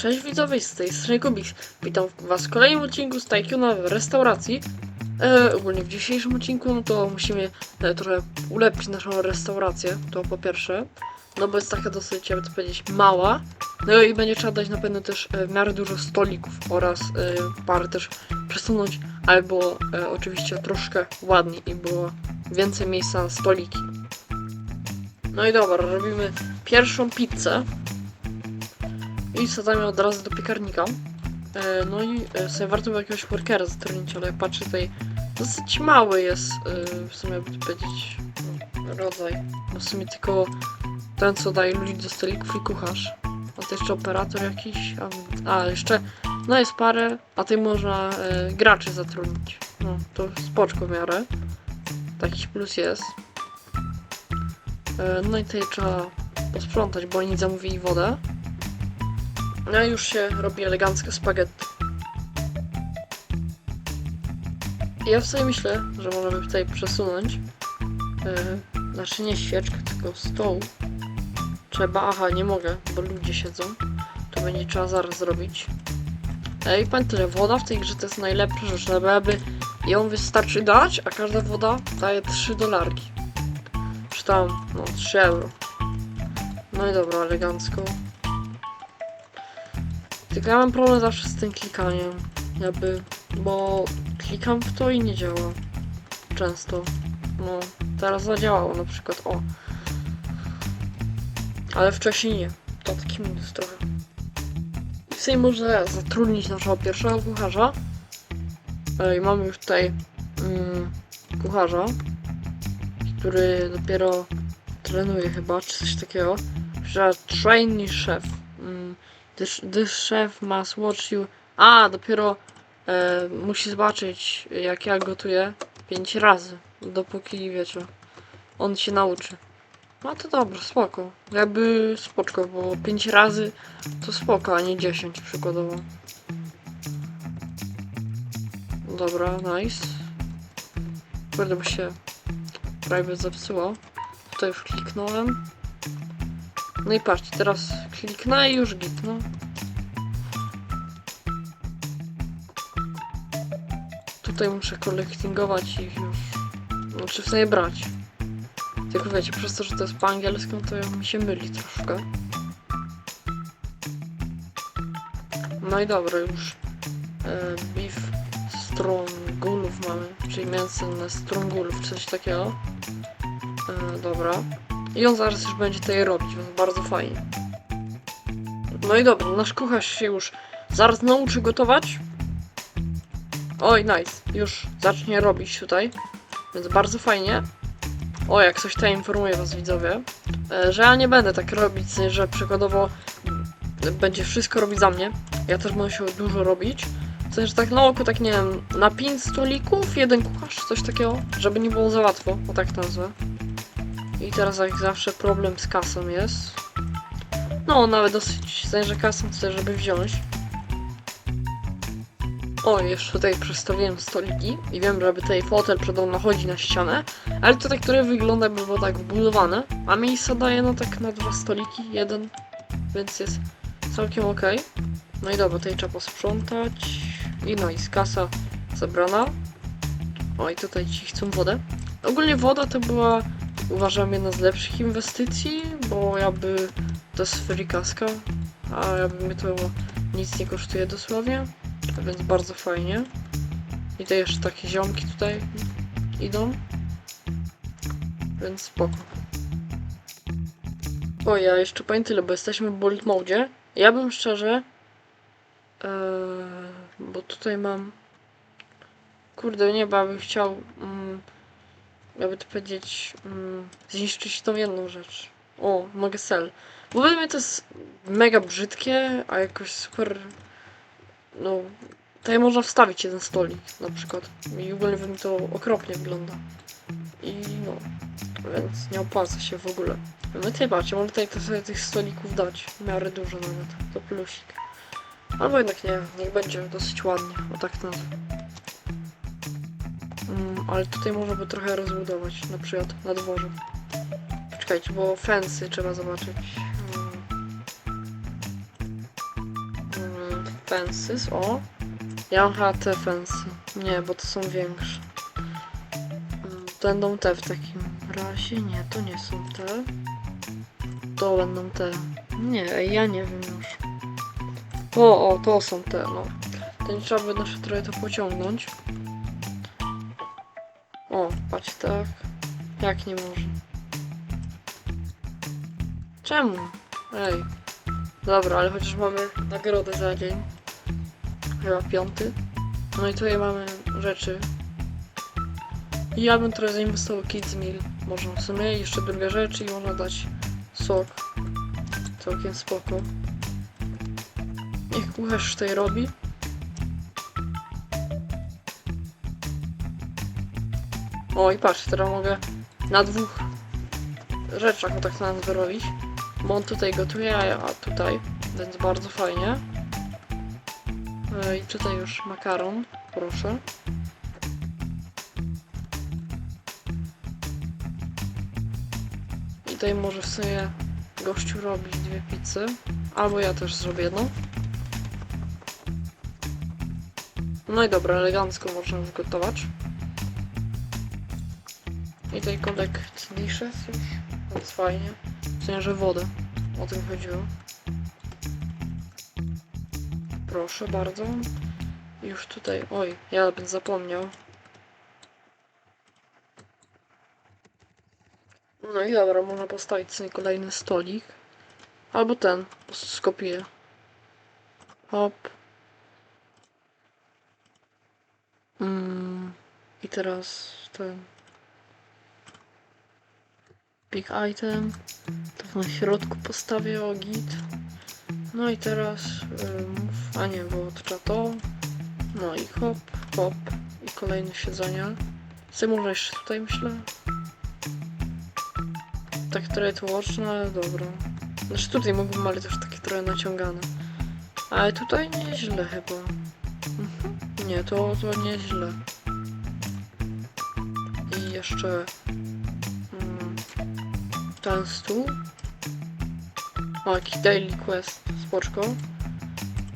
Cześć widzowie, z tej strony Kubik. Witam was w kolejnym odcinku z Tycoona w restauracji. E, ogólnie w dzisiejszym odcinku, no to musimy e, trochę ulepszyć naszą restaurację, to po pierwsze. No bo jest taka dosyć, jakby to powiedzieć, mała. No i będzie trzeba dać na pewno też e, w miarę dużo stolików oraz e, parę też przesunąć, albo e, oczywiście troszkę ładniej i było więcej miejsca na stoliki. No i dobra, robimy pierwszą pizzę. I wsadzamy od razu do piekarnika. E, no i e, sobie warto było jakiegoś workera zatrudnić, ale jak patrzę tutaj, dosyć mały jest e, w sumie, by powiedzieć, no, rodzaj. Bo w sumie tylko ten, co daje ludzi do stolików i kucharz. A to jeszcze operator jakiś, a, a jeszcze, no jest parę, a tutaj można e, graczy zatrudnić. No, to spoczko w miarę. Taki plus jest. E, no i tutaj trzeba posprzątać, bo oni zamówili wodę. No już się robi eleganckie spaghetti. Ja sobie myślę, że możemy tutaj przesunąć yy, znaczy świeczkę, tylko stół. Trzeba, aha, nie mogę, bo ludzie siedzą. To będzie trzeba zaraz zrobić. Ej, pamiętaj, woda w tej grze to jest najlepsza rzecz, jakby ją wystarczy dać, a każda woda daje 3 dolarki. Czy tam, no 3 euro. No i dobra, elegancko. Tylko ja mam problem zawsze z tym klikaniem. Jakby, bo klikam w to i nie działa. Często. No, teraz zadziałało na przykład, o. Ale wcześniej nie. To taki minus trochę. W sumie może zatrudnić naszego pierwszego kucharza. E, I mamy już tutaj mm, kucharza, który dopiero trenuje chyba, czy coś takiego. Że trainee chef. This chef must watch you. A, dopiero e, musi zobaczyć, jak ja gotuję pięć razy, dopóki wiecie, on się nauczy. No to dobra, spoko. Jakby spoczko, bo pięć razy to spoko, a nie 10 przykładowo. Dobra, nice. Kurde, bo się prawie zepsuło. Tutaj już kliknąłem. No i patrzcie, teraz kliknę i już git, no. Tutaj muszę kolektingować ich już. Znaczy w brać. Tylko wiecie, przez to, że to jest po angielsku, to mi się myli troszkę. No i dobra, już e, beef strongulów mamy, czyli mięsne strongulów, coś takiego. E, dobra. I on zaraz już będzie tutaj robić, więc bardzo fajnie. No i dobra, nasz kucharz się już zaraz nauczy gotować. Oj, nice. Już zacznie robić tutaj. Więc bardzo fajnie. O, jak coś tutaj informuję was widzowie, e, że ja nie będę tak robić, że przykładowo będzie wszystko robić za mnie. Ja też będę musiał dużo robić. W sensie, że tak na oko, tak nie wiem, na 5 stolików, jeden kucharz, coś takiego, żeby nie było za łatwo, o tak to nazwę. I teraz jak zawsze problem z kasą jest. No, nawet dosyć, że kasą chcę, żeby wziąć. O, jeszcze tutaj przestawiłem stoliki i wiem, żeby tutaj fotel przede mną chodzi na ścianę, ale to tak, które wygląda jakby było tak wbudowane, a miejsca daje no tak na dwa stoliki, jeden, więc jest całkiem ok. No i dobra, tutaj trzeba posprzątać i no i z kasa zabrana. O i tutaj ci chcą wodę. Ogólnie woda to była uważam jedna z lepszych inwestycji, bo jakby to jest free kaska, a jakby mnie to nic nie kosztuje dosłownie, więc bardzo fajnie. I to jeszcze takie ziomki tutaj idą, więc spoko. O, ja jeszcze powiem tyle, bo jesteśmy w bullet mode. Ja bym szczerze, eee, bo tutaj mam, kurde, nie, bo ja bym chciał, mm, jakby to powiedzieć, mm, zniszczyć tą jedną rzecz. O, mogę sell. Bo według mnie to jest mega brzydkie, a jakoś super, no, tutaj można wstawić jeden stolik na przykład. I ogólnie mi to okropnie wygląda. I no, więc nie opłaca się w ogóle. No tutaj patrzcie, mogę tutaj to sobie tych stolików dać, w miarę dużo nawet, to plusik. Albo jednak nie, niech będzie dosyć ładnie, o tak nazwę. Mm, ale tutaj można by trochę rozbudować, na przykład na dworze. Czekajcie, bo fensy trzeba zobaczyć. Mm. Fences, o. Ja mam chyba te fensy. Nie, bo to są większe. Mm, Będą te w takim razie. Nie, to nie są te. To będą te. Nie, ja nie wiem już. O, o, to są te, no. Nie trzeba by nasze trochę to pociągnąć. Patrz tak. Jak nie może? Czemu? Ej. Dobra, ale chociaż mamy nagrodę za dzień. Chyba piąty. No i tutaj mamy rzeczy. I ja bym teraz zainwestował Kids Meal. Można w sumie jeszcze druga rzecz i można dać sok. Całkiem spoko. Niech kucharz tutaj robi. O i patrz, teraz mogę na dwóch rzeczach o tak nazwę robić. Bo on tutaj gotuje, a ja tutaj, więc bardzo fajnie. E, I tutaj już makaron, proszę. I tutaj może w sumie gościu robić dwie pizze. Albo ja też zrobię jedną. No i dobra, elegancko można już gotować. I tutaj kolek dishes już, więc fajnie. W sensie, że wodę. O tym chodziło. Proszę bardzo. Już tutaj. Oj, ja bym zapomniał. No i dobra, można postawić sobie kolejny stolik. Albo ten, po prostu skopiuję. Hop. Mm. I teraz ten. Big item. Tak na środku postawię o git. No i teraz y, a nie, bo trzeba to. No i hop, hop. I kolejne siedzenia. Może jeszcze tutaj myślę? Tak trochę tłoczne, ale dobra. Znaczy tutaj mógłbym, ale też takie trochę naciągane. Ale tutaj nieźle chyba. Mhm. Nie, to, to nieźle. I jeszcze ten stół. O, jakiś daily quest, spoczko.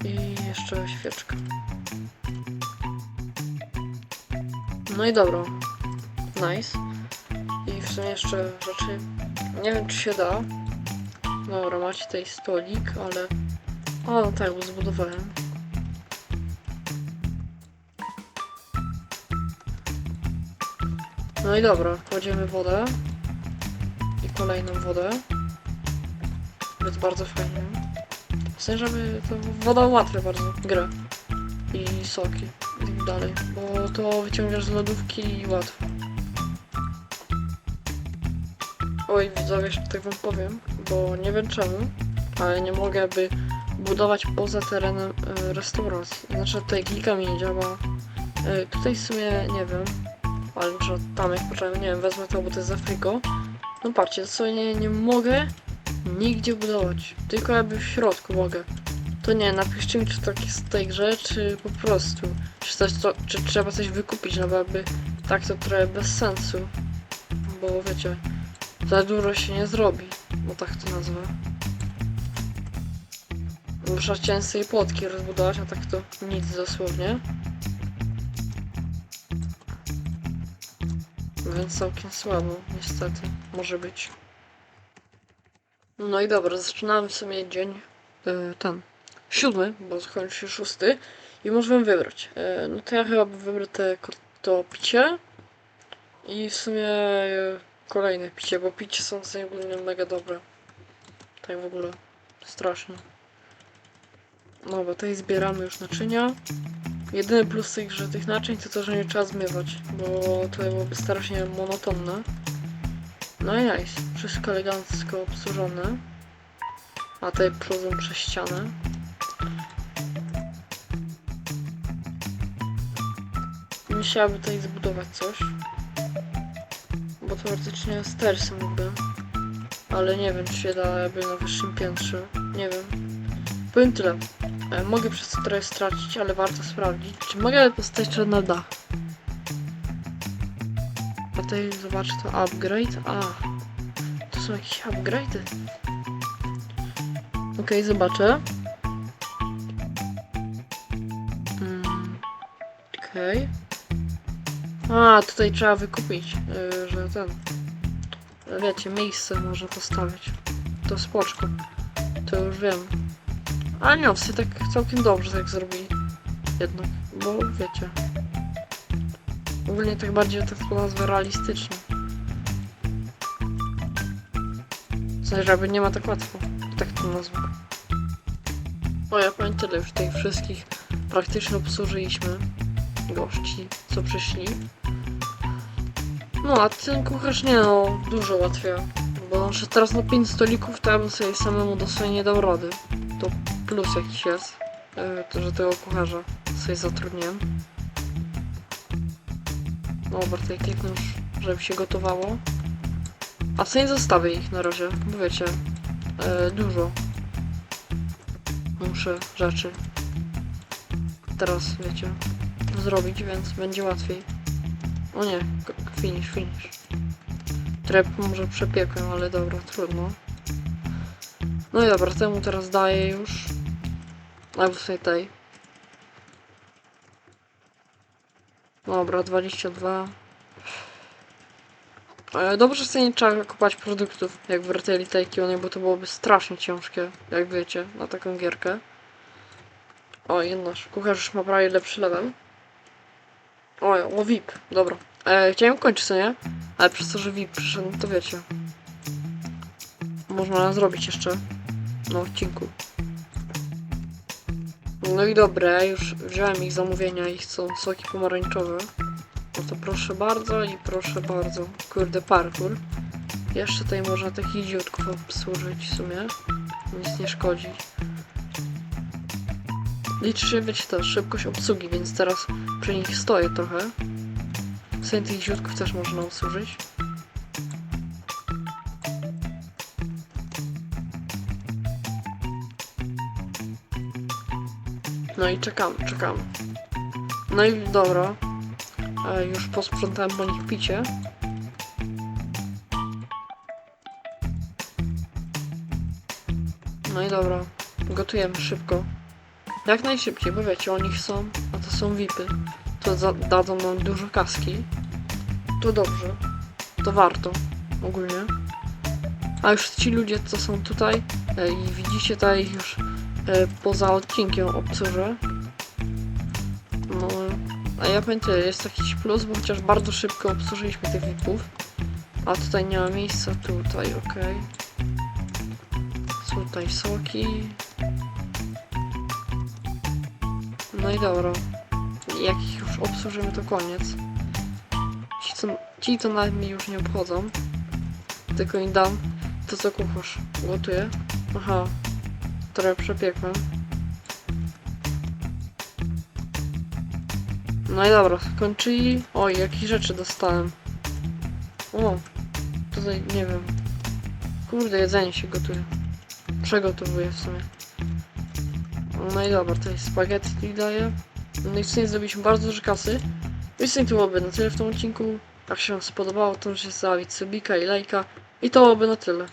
I jeszcze świeczka. No i dobra. Nice. I w sumie jeszcze rzeczy... Nie wiem, czy się da. Dobra, macie tutaj stolik, ale... O, no tak, bo zbudowałem. No i dobra, kładziemy wodę. Kolejną wodę. Więc bardzo fajnie. Chcę, żeby to woda ułatwia bardzo grę. I soki. I tak dalej. Bo to wyciągasz z lodówki i łatwo. Oj, widzowie, jeszcze tak wam powiem, bo nie wiem czemu, ale nie mogę by budować poza terenem e, restauracji. Znaczy tutaj klika mi nie działa. E, tutaj w sumie nie wiem, ale może tam jak począłem, nie wiem, wezmę to, bo to jest za frigo. No patrzcie, co nie, nie mogę nigdzie budować, tylko jakby w środku mogę. To nie, napiszcie mi, czy tak jest w tej grze, czy po prostu. Czy, coś, czy trzeba coś wykupić, no bo jakby tak to trochę bez sensu. Bo wiecie, za dużo się nie zrobi, bo tak to nazwę. Muszę często i płotki rozbudować, a tak to nic dosłownie. Więc całkiem słabo, niestety, może być. No i dobra, zaczynamy w sumie dzień y, ten siódmy, bo skończy się szósty i możemy wybrać. Y, no to ja chyba bym wybrał te, to picie i w sumie y, kolejne picie, bo picie są ogólnie mega dobre. Tak w ogóle strasznie. No bo tutaj zbieramy już naczynia. Jedyny plus tych, że tych naczyń to to, że nie trzeba zmywać, bo to byłoby strasznie monotonne. No i nice. Wszystko elegancko obsłużone. A tutaj przodzą przez ścianę. Musiałabym tutaj zbudować coś. Bo teoretycznie stersy mógłbym. Ale nie wiem, czy się da jakby na wyższym piętrze. Nie wiem. Powiem tyle. E, Mogę przez to trochę stracić, ale warto sprawdzić. Czy mogę na dach? A tutaj zobaczę to upgrade. A, to są jakieś upgrade'y. Okej, zobaczę. Okej. A, tutaj trzeba wykupić, yy, że ten... Wiecie, miejsce może postawić. To spoczko. To już wiem. W sumie tak całkiem dobrze tak zrobili. Jednak, bo wiecie. Ogólnie tak bardziej tak to nazwę realistycznie. W jakby nie ma tak łatwo. Tak to nazwę. O, ja powiem tyle już tych wszystkich praktycznie obsłużyliśmy gości, co przyszli. No, a ten kucharz nie no, dużo łatwiej. Bo że teraz na 5 stolików to ja bym sobie samemu dosłownie nie dał rady. To plus jakiś jest, yy, to, że tego kucharza sobie zatrudniłem. No, Bartek kliknę już, żeby się gotowało. A w sumie zostawię ich na razie, bo wiecie, yy, dużo muszę rzeczy teraz, wiecie, zrobić, więc będzie łatwiej. O nie, finish, finish. Trep może przepiekłem, ale dobra, trudno. No i dobra, temu teraz daję już. Albo sobie tej. Dobra, 22. E, Dobrze, że nie trzeba kupować produktów, jak w Retail Tycoon, bo to byłoby strasznie ciężkie, jak wiecie, na taką gierkę. O, nasz kucharz już ma prawie lepszy level. O, o VIP, dobra. E, chciałem kończyć, co nie? Ale przez to, że VIP przyszedł, no to wiecie. Można zrobić jeszcze na odcinku. No i dobre, już wziąłem ich zamówienia i chcą soki pomarańczowe. No to proszę bardzo i proszę bardzo. Kurde, parkour. Jeszcze tutaj można takich dziutków obsłużyć w sumie. Nic nie szkodzi. Liczy się, wiecie, to szybkość obsługi, więc teraz przy nich stoję trochę. W sumie tych źródków też można obsłużyć. No i czekam, czekam. No i dobra. E, już posprzątałem po nich picie. No i dobra. Gotujemy szybko. Jak najszybciej, bo wiecie, oni są, a to są VIPy. To dadzą nam dużo kaski. To dobrze. To warto. Ogólnie. A już ci ludzie, co są tutaj e, i widzicie tutaj już poza odcinkiem obsłużę. No, a ja tyle, jest jakiś plus, bo chociaż bardzo szybko obsłużyliśmy tych VIPów. A tutaj nie ma miejsca, tutaj. Są tutaj soki. No i dobra. Jak ich już obsłużymy, to koniec. Ci, co, ci, co nawet mnie już nie obchodzą. Tylko im dam to, co kucharz gotuje. Aha. Trochę przepiekłem. No i dobra, kończyli. Oj, jakie rzeczy dostałem. O, tutaj nie wiem. Kurde, jedzenie się gotuje. Przegotowuję w sumie. No i dobra, tutaj spaghetti daję. No i w sumie zrobiliśmy bardzo dużo kasy. I w sumie to byłoby na tyle w tym odcinku. Jak się wam spodobało, to możecie zostawić subika i lajka. I to byłoby na tyle.